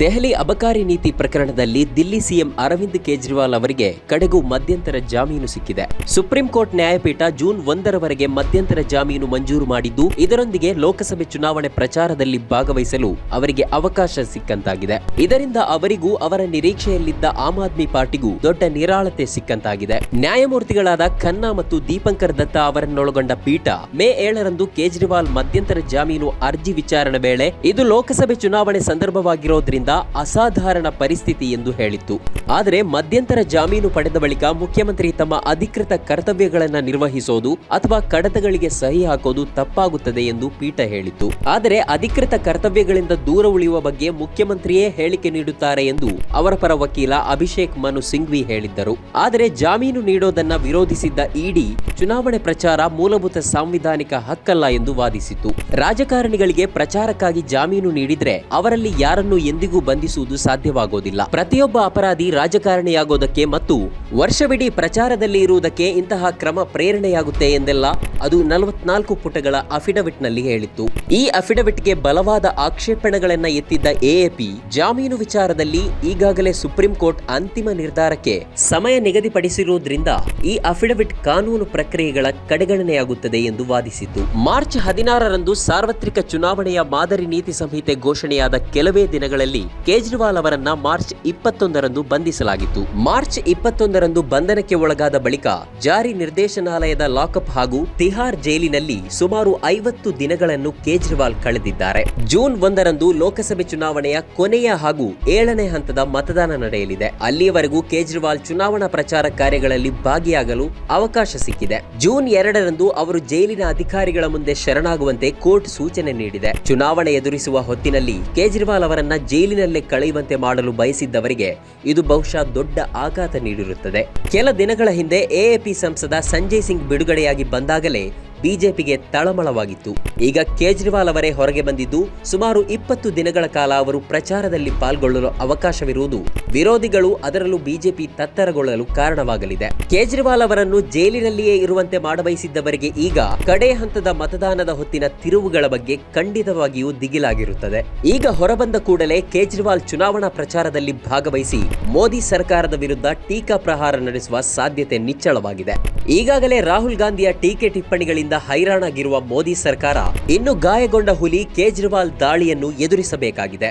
ದೆಹಲಿ ಅಬಕಾರಿ ನೀತಿ ಪ್ರಕರಣದಲ್ಲಿ ದಿಲ್ಲಿ ಸಿಎಂ ಅರವಿಂದ್ ಕೇಜ್ರಿವಾಲ್ ಅವರಿಗೆ ಕಡೆಗೂ ಮಧ್ಯಂತರ ಜಾಮೀನು ಸಿಕ್ಕಿದೆ. ಸುಪ್ರೀಂ ಕೋರ್ಟ್ ನ್ಯಾಯಪೀಠ ಜೂನ್ ಒಂದರವರೆಗೆ ಮಧ್ಯಂತರ ಜಾಮೀನು ಮಂಜೂರು ಮಾಡಿದ್ದು, ಇದರೊಂದಿಗೆ ಲೋಕಸಭೆ ಚುನಾವಣೆ ಪ್ರಚಾರದಲ್ಲಿ ಭಾಗವಹಿಸಲು ಅವರಿಗೆ ಅವಕಾಶ ಸಿಕ್ಕಂತಾಗಿದೆ. ಇದರಿಂದ ಅವರಿಗೂ ಅವರ ನಿರೀಕ್ಷೆಯಲ್ಲಿದ್ದ ಆಮ್ ಆದ್ಮಿ ಪಾರ್ಟಿಗೂ ದೊಡ್ಡ ನಿರಾಳತೆ ಸಿಕ್ಕಂತಾಗಿದೆ. ನ್ಯಾಯಮೂರ್ತಿಗಳಾದ ಖನ್ನಾ ಮತ್ತು ದೀಪಂಕರ್ ದತ್ತ ಅವರನ್ನೊಳಗೊಂಡ ಪೀಠ ಮೇ ಏಳರಂದು ಕೇಜ್ರಿವಾಲ್ ಮಧ್ಯಂತರ ಜಾಮೀನು ಅರ್ಜಿ ವಿಚಾರಣೆ ವೇಳೆ ಇದು ಲೋಕಸಭೆ ಚುನಾವಣೆ ಸಂದರ್ಭವಾಗಿರೋದ್ರಿಂದ ಅಸಾಧಾರಣ ಪರಿಸ್ಥಿತಿ ಎಂದು ಹೇಳಿತ್ತು. ಆದರೆ ಮಧ್ಯಂತರ ಜಾಮೀನು ಪಡೆದ ಬಳಿಕ ಮುಖ್ಯಮಂತ್ರಿ ತಮ್ಮ ಅಧಿಕೃತ ಕರ್ತವ್ಯಗಳನ್ನು ನಿರ್ವಹಿಸೋದು ಅಥವಾ ಕಡತಗಳಿಗೆ ಸಹಿ ಹಾಕೋದು ತಪ್ಪಾಗುತ್ತದೆ ಎಂದು ಪೀಠ ಹೇಳಿತ್ತು. ಆದರೆ ಅಧಿಕೃತ ಕರ್ತವ್ಯಗಳಿಂದ ದೂರ ಉಳಿಯುವ ಬಗ್ಗೆ ಮುಖ್ಯಮಂತ್ರಿಯೇ ಹೇಳಿಕೆ ನೀಡುತ್ತಾರೆ ಎಂದು ಅವರ ಪರ ವಕೀಲ ಅಭಿಷೇಕ್ ಮನು ಸಿಂಘ್ವಿ ಹೇಳಿದ್ದರು. ಆದರೆ ಜಾಮೀನು ನೀಡೋದನ್ನ ವಿರೋಧಿಸಿದ್ದ ಇಡಿ ಚುನಾವಣೆ ಪ್ರಚಾರ ಮೂಲಭೂತ ಸಾಂವಿಧಾನಿಕ ಹಕ್ಕಲ್ಲ ಎಂದು ವಾದಿಸಿತು ರಾಜಕಾರಣಿಗಳಿಗೆ ಪ್ರಚಾರಕ್ಕಾಗಿ ಜಾಮೀನು ನೀಡಿದ್ರೆ ಅವರಲ್ಲಿ ಯಾರನ್ನು ಎಂದಿಗೂ ಬಂಧಿಸುವುದು ಸಾಧ್ಯವಾಗೋದಿಲ್ಲ. ಪ್ರತಿಯೊಬ್ಬ ಅಪರಾಧಿ ರಾಜಕಾರಣಿಯಾಗೋದಕ್ಕೆ ಮತ್ತು ವರ್ಷವಿಡೀ ಪ್ರಚಾರದಲ್ಲಿ ಇರುವುದಕ್ಕೆ ಇಂತಹ ಕ್ರಮ ಪ್ರೇರಣೆಯಾಗುತ್ತೆ ಎಂದೆಲ್ಲ ಅದು ನಲವತ್ನಾಲ್ಕು ಪುಟಗಳ ಅಫಿಡವಿಟ್ನಲ್ಲಿ ಹೇಳಿತ್ತು. ಈ ಅಫಿಡವಿಟ್ಗೆ ಬಲವಾದ ಆಕ್ಷೇಪಣೆಗಳನ್ನ ಎತ್ತಿದ್ದ ಎಎಪಿ ಜಾಮೀನು ವಿಚಾರದಲ್ಲಿ ಈಗಾಗಲೇ ಸುಪ್ರೀಂ ಕೋರ್ಟ್ ಅಂತಿಮ ನಿರ್ಧಾರಕ್ಕೆ ಸಮಯ ನಿಗದಿಪಡಿಸಿರುವುದರಿಂದ ಈ ಅಫಿಡವಿಟ್ ಕಾನೂನು ಪ್ರಕ್ರಿಯೆಗಳ ಕಡೆಗಣನೆಯಾಗುತ್ತದೆ ಎಂದು ವಾದಿಸಿತು ಮಾರ್ಚ್ ಹದಿನಾರರಂದು ಸಾರ್ವತ್ರಿಕ ಚುನಾವಣೆಯ ಮಾದರಿ ನೀತಿ ಸಂಹಿತೆ ಘೋಷಣೆಯಾದ ಕೆಲವೇ ದಿನಗಳಲ್ಲಿ ಕೇಜ್ರಿವಾಲ್ ಅವರನ್ನ ಮಾರ್ಚ್ ಇಪ್ಪತ್ತೊಂದರಂದು ಬಂಧಿಸಲಾಗಿತ್ತು. ಮಾರ್ಚ್ ಇಪ್ಪತ್ತೊಂದರಂದು ಬಂಧನಕ್ಕೆ ಒಳಗಾದ ಬಳಿಕ ಜಾರಿ ನಿರ್ದೇಶನಾಲಯದ ಲಾಕಪ್ ಹಾಗೂ ತಿಹಾರ್ ಜೈಲಿನಲ್ಲಿ ಸುಮಾರು ಐವತ್ತು ದಿನಗಳನ್ನು ಕೇಜ್ರಿವಾಲ್ ಕಳೆದಿದ್ದಾರೆ. ಜೂನ್ ಒಂದರಂದು ಲೋಕಸಭೆ ಚುನಾವಣೆಯ ಕೊನೆಯ ಹಾಗೂ ಏಳನೇ ಹಂತದ ಮತದಾನ ನಡೆಯಲಿದೆ. ಅಲ್ಲಿಯವರೆಗೂ ಕೇಜ್ರಿವಾಲ್ ಚುನಾವಣಾ ಪ್ರಚಾರ ಕಾರ್ಯಗಳಲ್ಲಿ ಭಾಗಿಯಾಗಲು ಅವಕಾಶ ಸಿಕ್ಕಿದೆ. ಜೂನ್ ಎರಡರಂದು ಅವರು ಜೈಲಿನ ಅಧಿಕಾರಿಗಳ ಮುಂದೆ ಶರಣಾಗುವಂತೆ ಕೋರ್ಟ್ ಸೂಚನೆ ನೀಡಿದೆ. ಚುನಾವಣೆ ಎದುರಿಸುವ ಹೊತ್ತಿನಲ್ಲಿ ಕೇಜ್ರಿವಾಲ್ ಅವರನ್ನ ಜೈಲಿನಲ್ಲೇ ಕಳೆಯುವಂತೆ ಮಾಡಲು ಬಯಸಿದ್ದವರಿಗೆ ಇದು ಬಹುಶಃ ದೊಡ್ಡ ಆಘಾತ ನೀಡಿರುತ್ತದೆ. ಕೆಲ ದಿನಗಳ ಹಿಂದೆ ಎಎಪಿ ಸಂಸದ ಸಂಜಯ್ ಸಿಂಗ್ ಬಿಡುಗಡೆಯಾಗಿ ಬಂದಾಗಲೇ ಬಿಜೆಪಿಗೆ ತಳಮಳವಾಗಿತ್ತು. ಈಗ ಕೇಜ್ರಿವಾಲ್ ಅವರೇ ಹೊರಗೆ ಬಂದಿದ್ದು, ಸುಮಾರು ಇಪ್ಪತ್ತು ದಿನಗಳ ಕಾಲ ಅವರು ಪ್ರಚಾರದಲ್ಲಿ ಪಾಲ್ಗೊಳ್ಳಲು ಅವಕಾಶವಿರುವುದು. ವಿರೋಧಿಗಳು ಅದರಲ್ಲೂ ಬಿಜೆಪಿ ತತ್ತರಗೊಳ್ಳಲು ಕಾರಣವಾಗಲಿದೆ. ಕೇಜ್ರಿವಾಲ್ ಅವರನ್ನು ಜೈಲಿನಲ್ಲಿಯೇ ಇರುವಂತೆ ಮಾಡಬಯಸಿದ್ದವರಿಗೆ ಈಗ ಕಡೆ ಹಂತದ ಮತದಾನದ ಹೊತ್ತಿನ ತಿರುವುಗಳ ಬಗ್ಗೆ ಖಂಡಿತವಾಗಿಯೂ ದಿಗಿಲಾಗಿರುತ್ತದೆ. ಈಗ ಹೊರಬಂದ ಕೂಡಲೇ ಕೇಜ್ರಿವಾಲ್ ಚುನಾವಣಾ ಪ್ರಚಾರದಲ್ಲಿ ಭಾಗವಹಿಸಿ ಮೋದಿ ಸರ್ಕಾರದ ವಿರುದ್ಧ ಟೀಕಾ ಪ್ರಹಾರ ನಡೆಸುವ ಸಾಧ್ಯತೆ ನಿಚ್ಚಳವಾಗಿದೆ. ಈಗಾಗಲೇ ರಾಹುಲ್ ಗಾಂಧಿಯ ಟೀಕೆ ಟಿಪ್ಪಣಿಗಳಿಂದ ಹೈರಾಣಾಗಿರುವ ಮೋದಿ ಸರ್ಕಾರ ಇನ್ನು ಗಾಯಗೊಂಡ ಹುಲಿ ಕೇಜ್ರಿವಾಲ್ ದಾಳಿಯನ್ನು ಎದುರಿಸಬೇಕಾಗಿದೆ.